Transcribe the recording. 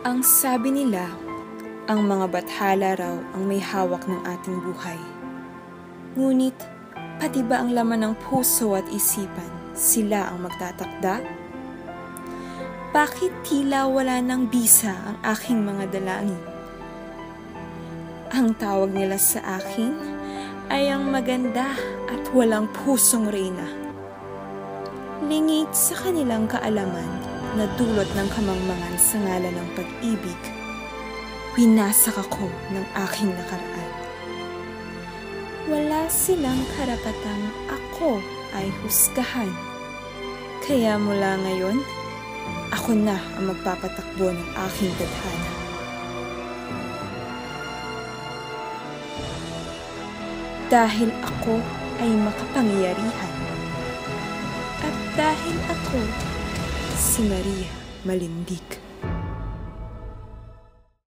Ang sabi nila, ang mga bathala raw ang may hawak ng ating buhay. Ngunit, pati ba ang laman ng puso at isipan, sila ang magtatakda? Bakit tila wala ng bisa ang aking mga dalangin? Ang tawag nila sa akin ay ang maganda at walang pusong reyna. Lingit sa kanilang kaalaman na dulot ng kamangmangan sa ngalan ng pag-ibig, winasak ako ng aking nakaraan. Wala silang karapatang ako ay husgahan. Kaya mula ngayon, ako na ang magpapatakbo ng aking tadhana. Dahil ako ay makapangyarihan. At dahil ako si Maria Malindig.